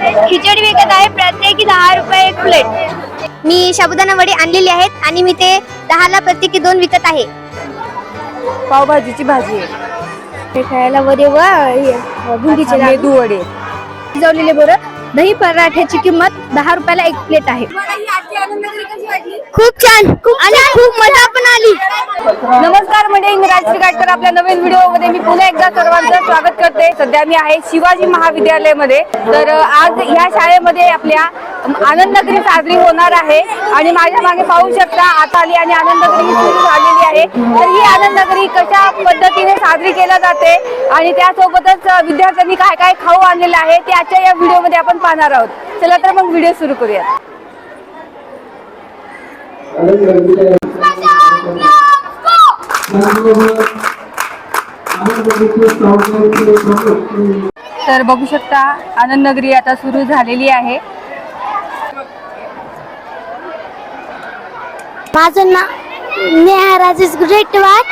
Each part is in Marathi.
खिचडी विकत आहे. प्रत्येकी दहा रुपये एक प्लेट मी साबुदाणा वडे आणलेले आहेत आणि मी ते दहाला प्रत्येकी दोन विकत आहे. पावभाजीची भाजी आहे. ते खायला वडे व मेदू वडे. शिजवलेले बरं. दही पराठ्याची किंमत दहा रुपयाला एक प्लेट आहे. खूप छान. आणि खूप मजा पण आली. नमस्कार म्हणजे मी राजश्री गाडकर आपल्या नवीन व्हिडिओमध्ये मी पुन्हा एकदा सर्वांचं स्वागत करते. सध्या मी आहे शिवाजी महाविद्यालयामध्ये. तर अ, आज ह्या शाळेमध्ये आपल्या आनंद नगरी साजरी होणार आहे. आणि माझ्या मागे पाहू शकता आता आली आणि आनंद नगरी सुरू झालेली आहे. तर ही आनंद नगरी कशा पद्धतीने साजरी केल्या जाते? आणि त्यासोबतच विद्यार्थ्यांनी काय काय खाऊ आणलेलं आहे ते आजच्या या व्हिडिओमध्ये आपण पाहणार आहोत. चला तर मग व्हिडिओ सुरू करूया तर बघू शकता आनंद नगरी आता सुरू झालेली आहे. माझं नाव नेहा राजेश गुरेटवार.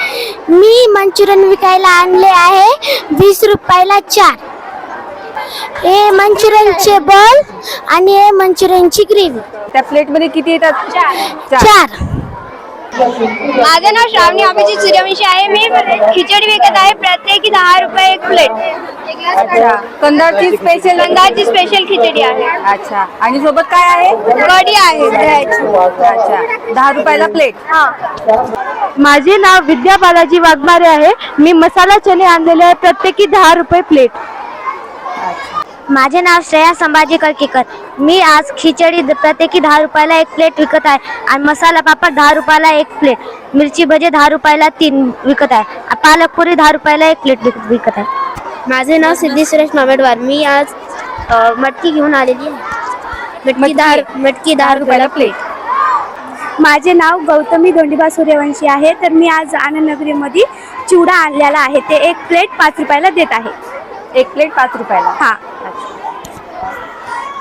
मी मंचुरियन विकायला आणले आहे वीस रुपयाला चार. हे मंचुरियनचे बॉल आणि हे मंचुरियनची ग्रेव्ही. त्या प्लेटमध्ये किती येतात? चार. चार. माझं नाव श्रावणी अभिजित सूर्यवंशी आहे. मी खिचडी विकत आहे. प्रत्येकी दहा रुपये एक प्लेट अच्छा. कंदारची स्पेशल गंगाची स्पेशल खिचडी आहे. अच्छा. आणि सोबत काय आहे? कढी आहे. दह्याची. अच्छा. दहा रुपयाला प्लेट माझे नाव विद्या बालाजी वाघमारे आहे. मी मसाला चणे आणलेले आहे. प्रत्येकी दहा रुपये प्लेट माझे नाव श्रेया संभाजी कळकेकर. मी आज खिचडी प्रत्येकी दहा रुपयाला एक प्लेट विकत आहे. आणि मसाला पापड दहा रुपयाला एक प्लेट मिरची भजे दहा रुपयाला तीन विकत आहे. पालक पुरी दहा रुपयाला एक प्लेट विक- विकत आहे. माझे नाव सिद्धी सुरेश मामेडवार. मी आज मटकी घेऊन आलेली आहे. मटकी दहा मटकी दहा रुपयाला प्लेट माझे नाव गौतमी धोंडीबा सूर्यवंशी आहे. तर मी आज आनंदनगरीमध्ये चिवडा आणलेला आहे. ते एक प्लेट पाच रुपयाला देत आहे. एक प्लेट पाच रुपयाला. हा.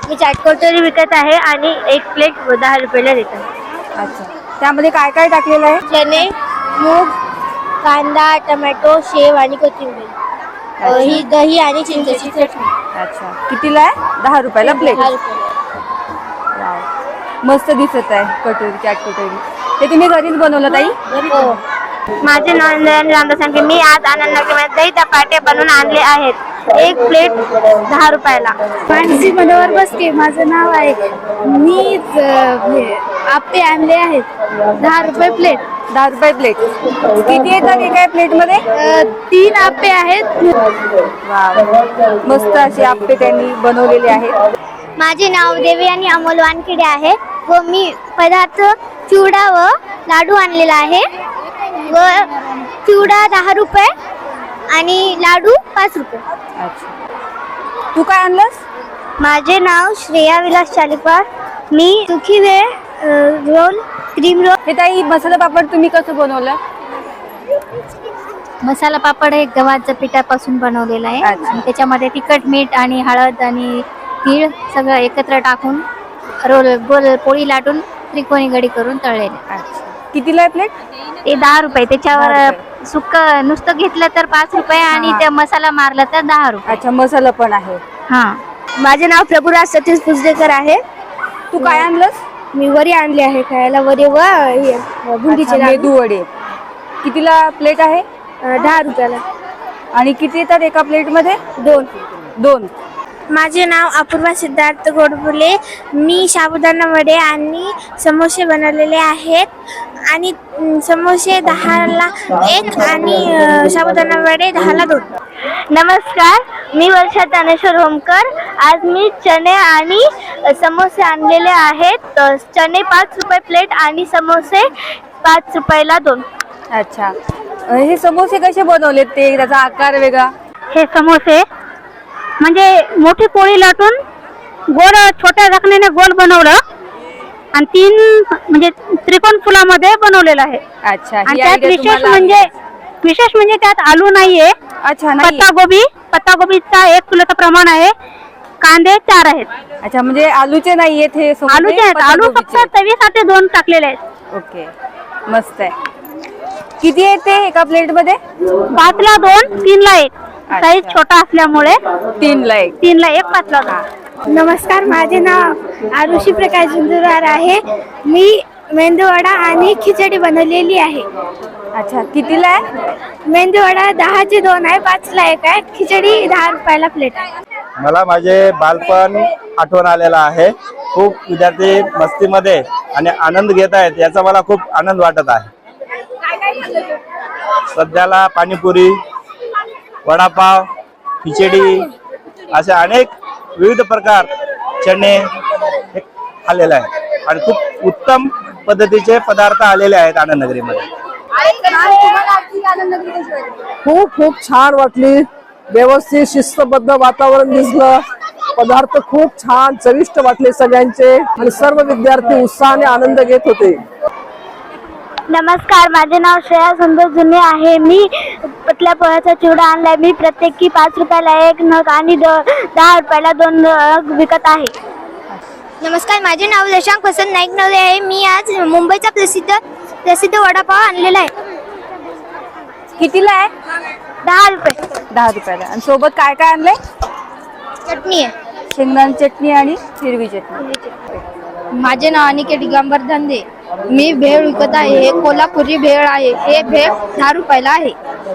मी चाट कचोरी विकत आहे आणि एक प्लेट दहा रुपयाला देत. आहे अच्छा. त्यामध्ये काय काय टाकलेलं आहे? चणे मूग कांदा टोमॅटो शेव आणि कोथिंबीर. अ, ही दही आणि चिंचेची चटणी. अच्छा. कितीला आहे? दहा रुपयाला प्लेट दहा रुपयाला. मस्त दिसत आहे कटोरी चाट कटोरी. ते तुम्ही घरीच बनवलं ताई? हो. माझे नयन रामदास सांगे मी आज आनंदनगरमध्ये दही धपाटे बनवून आणले आहेत. एक प्लेट दहा रुपयाला. मानसी मनोहर बसके माझं नाव आहे. मी आपे आणले आहेत. दहा रुपये प्लेट. दहा रुपये प्लेट. किती येतात एका प्लेटमध्ये तीन आपे आहेत. वाव. मस्त असे आप्पे त्यांनी बनवलेले आहेत. माझे नाव देवी आणि अमोल वानखेडे आहे. व मी पदार्थ चिवडा व लाडू आणलेला आहे. व चिवडा दहा रुपये आणि लाडू पाच रुपये. अच्छा. तू काय आणलंस? माझे नाव श्रेया विलास चालिकवार मी सुखी वेळ रोल क्रीम रोल. हे ताई मसाला पापड तुम्ही कसं बनवलं? मसाला पापड हे गव्हाच्या पिठापासून बनवलेला आहे. अच्छा. आणि त्याच्यामध्ये तिखट मीठ आणि हळद आणि तीळ सगळं एकत्र टाकून रोल गोल पोळी लाटून त्रिकोणी गडी करून तळलेले. अच्छा. कितीला आहे प्लेट ते दहा रुपये. त्याच्यावर दहा सुक्क नुसतं घेतलं तर पाच रुपये आणि हा. ते मसाला मारला तर दहा रुपये. अच्छा मसाला पण आहे. हा. माझे नाव प्रभुराज सतीश पुजडेकर आहे. तू काय आणलंस? मी वरी आणली आहे खायला. वरी व हे, बुंदीचे अच्छा, लाडू. मेदू वडे. कितीला प्लेट आहे? अ, दहा रुपयाला. आणि किती येतात एका प्लेटमध्ये? दोन. दोन. माझे नाव अपूर्वा सिद्धार्थ गोडबुले. मी साबुदाणा वडे आणि समोसे बनवलेले आहेत. आणि समोसे दहाला एक आणि साबुदाणा वडे दहाला दोन. नमस्कार मी वर्षा तानेश्वर होमकर. आज मी चणे आणि समोसे आणलेले आहेत. चणे पाच रुपये प्लेट आणि समोसे पाच रुपयाला दोन. अच्छा. हे समोसे कसे बनवलेत ते त्याचा आकार वेगळा? हे समोसे म्हणजे मोठी पोळी लाटून गोल छोट्या झाकणीने गोल बनवलं. आणि तीन म्हणजे त्रिकोण फुलामध्ये बनवलेलं आहे. अच्छा आणि त्यात विशेष म्हणजे विशेष म्हणजे त्यात आलू नाहीये. अच्छा नाही. पत्ता गोबी पत्ता गोबीचा एक किलोचं प्रमाण आहे. कांदे चार आहेत. अच्छा म्हणजे आलूचे नाही आहेत हे आलूचे आहेत. आलू फक्त पत्ताकोबीचे. चवीसाठी दोन टाकलेले आहेत. ओके मस्त आहे. किती आहे ते एका प्लेटमध्ये पाचला दोन तीनला एक. साईज. छोटा असल्यामुळे तीन ला एक. तीनला एक पाचला दोन. नमस्कार माझे नाव आरुषी प्रकाश झुंजुरवार आहे. मी मेंदूवडा आणि खिचडी बनवलेली आहे. अच्छा कितीला आहे? मेंदूवडा दहाचे दोन आहे पाचला एक आहे. खिचडी दहा रुपयाला प्लेट आहे. मला माझे बालपण आठवण आलेलं आहे. खूप विद्यार्थी मस्तीमध्ये आणि आनंद घेत आहेत याचा मला खूप आनंद वाटत आहे. सध्याला पाणीपुरी वडापाव खिचडी असे अनेक विविध प्रकार चणे हे खाल्लेले आहेत आणि खूप उत्तम पद्धतीचे पदार्थ आलेले आहेत आनंदनगरीमध्ये. खूप खूप छान वाटली. व्यवस्थित शिस्तबद्ध वातावरण दिसलं. पदार्थ खूप छान चविष्ट वाटले सगळ्यांचे. आणि सर्व विद्यार्थी उत्साहाने आनंद घेत होते. नमस्कार माझे नाव श्रेया सुंदर जुने आहे. मी पतल्या पोह्याचा चिवडा आणलाय. मी प्रत्येकी पाच रुपयाला एक नग आणि दहा रुपयाला दोन नग विकत आहे. नमस्कार माझे नाव दशांक वसंत नाईक नवरे आहे. मी आज मुंबईचा प्रसिद्ध प्रसिद्ध वडापाव आणलेला आहे. कितीला आहे? दहा रुपये. दहा रुपयाला. आणि सोबत काय काय आणलंय? चटणी आहे. शेंगदाणे चटणी आणि हिरवी चटणी. माझे नाव अनिकेत दिगंबर धंदे. मी भेळ विकत आहे. हे कोल्हापुरी भेळ आहे. हे भेळ दहा रुपयाला आहे.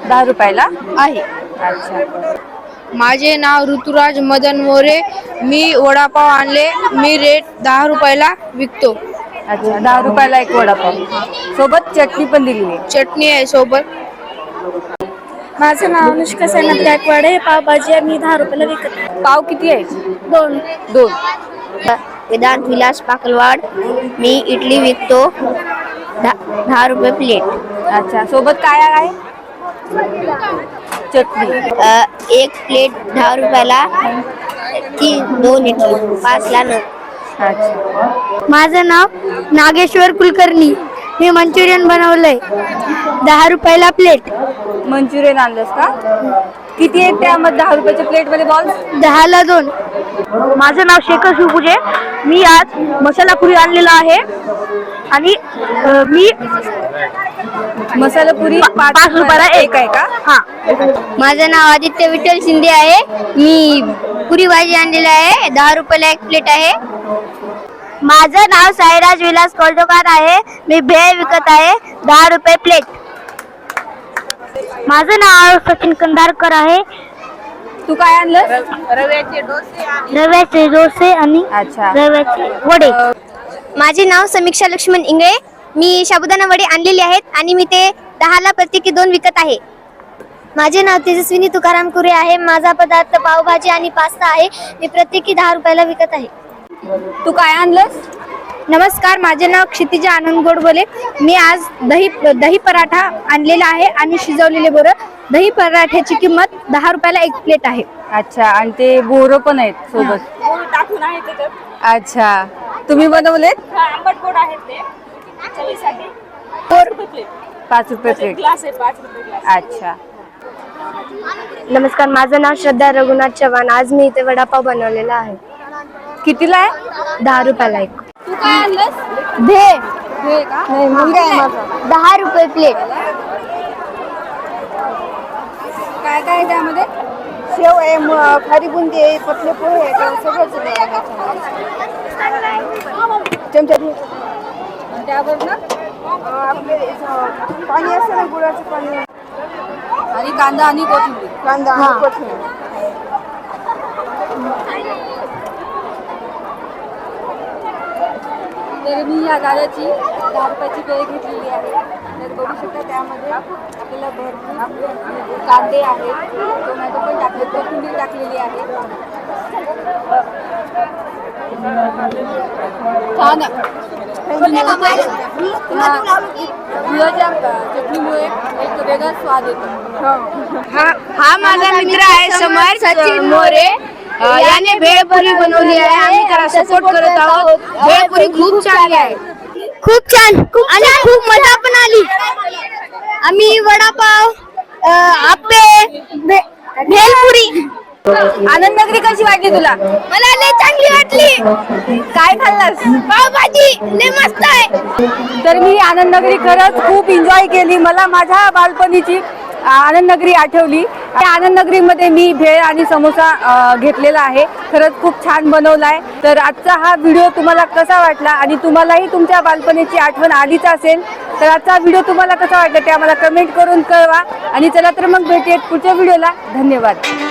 दहा रुपयाला? आहे. अच्छा. माझे नाव ऋतुराज मदन मोरे. मी वडापाव आणले. मी रेट दहा रुपयाला विकतो. अच्छा दहा रुपयाला एक वडापाव. सोबत चटणी पण दिलेली आहे. चटणी आहे सोबत. माझं नाव अनुष्का गायकवाडे पावभाजी आहे मी दहा रुपयाला विकत आहे. पाव किती आहे? दोन. दोन. वेदांत विलास पाकलवाड. मी इडली विकतो. दहा दहा रुपये प्लेट. अच्छा सोबत काय आहे? चटणी. एक प्लेट दहा रुपयाला तीन दोन इडली पाचला न अच्छा माझं नाव नागेश्वर कुलकर्णी. मी मंचुरियन बनवलंय. दहा रुपयाला प्लेट. मंचुरियन आणलंस का? किती आहेत त्यामध्ये दहा रुपयाच्या प्लेटमध्ये बॉल दहाला दोन. माझं नाव शेखर शिवपुजे. मी आज मसाला पुरी आणलेला आहे. आणि मी मसाला पुरी पाच रुपयाला एक. आहे का? हा. माझं नाव आदित्य विठ्ठल शिंदे आहे. मी पुरी भाजी आणलेली आहे. दहा रुपयाला एक प्लेट आहे. माझं नाव साईराज विलास कोल्डोकार आहे. मी भेळ विकत आहे. दहा रुपये प्लेट. माझं नाव सचिन कंधारकर आहे. तू काय आणलं रव्याचे डोसे आणि अच्छा. रव्याचे वडे. माझे नाव समीक्षा लक्ष्मण इंगळे. मी साबुदाणा वडे आणलेले आहेत आणि मी ते दहाला प्रत्येकी दोन विकत आहे. माझे नाव तेजस्विनी तुकाराम कुरे आहे. माझा पदार्थ पावभाजी आणि पास्ता आहे. मी प्रत्येकी दहा रुपयाला विकत आहे. तू काय आणलंस? नमस्कार माझे नाव क्षितिजा आनंद गोडबोले. मी आज दही दही पराठा आणलेला आहे आणि शिजवलेले बोरं. दही पराठ्याची किंमत दहा रुपयाला एक प्लेट आहे. अच्छा आणि ते बोरं पण आहेत सोबत. अच्छा. तुम्ही बनवलेत? पाच रुपये प्लेट. अच्छा. नमस्कार माझं नाव श्रद्धा रघुनाथ चव्हाण. आज मी इथे वडापाव बनवलेला आहे. कितीला आहे? दहा रुपयाला एक. तू काय आणलंस? दहा रुपये प्लेट. काय काय आहे त्यामध्ये? शेव आहे खारी बुंदी आहे पतले पोहे आहे सगळंच चमचा आणि त्यावर ना पाणी असतं ना गुळाचं पाणी. आणि कांदा आणि कोथिंबीर. कांदा आणि कोथिंबीर. तर मी या दादाची दहा रुपयाची पेय घेतलेली आहे. तर बघू शकता त्यामध्ये आपल्याला भरपूर कांदे आहेत टोमॅटो पण टाकले कोथिंबीर टाकलेली आहे. छान आहे. गुळाच्या चटणीमुळे एक वेगळा स्वाद येतो. हा. माझा मित्र आहे समर्थ मोरे. अ, याने भेळपुरी बनवली आहे. आम्ही त्याला सपोर्ट करत आहोत. भेळपुरी खूप चांगली आहे. खूप छान. आणि खूप मजा पण आली. आम्ही वडापाव भे- भेलपुरी. आनंद नगरी कशी वाटली तुला? मला लय चांगली वाटली. काय खाल्लास? पावभाजी लय मस्त आहे. तर मी आनंद नगरी खरंच खूप एन्जॉय केली. मला माझ्या बालपणीची आनंदनगरी आठवली. त्या मी भेळ आणि समोसा घेतलेला आहे. खरंच खूप छान बनवलाय. तर आजचा हा व्हिडिओ तुम्हाला कसा वाटला आणि तुम्हालाही तुमच्या बालपणीची आठवण आलीच असेल तर आजचा व्हिडिओ तुम्हाला कसा वाटला ते आम्हाला कमेंट करून कळवा. आणि चला तर मग भेटूयात पुढच्या व्हिडिओला. धन्यवाद.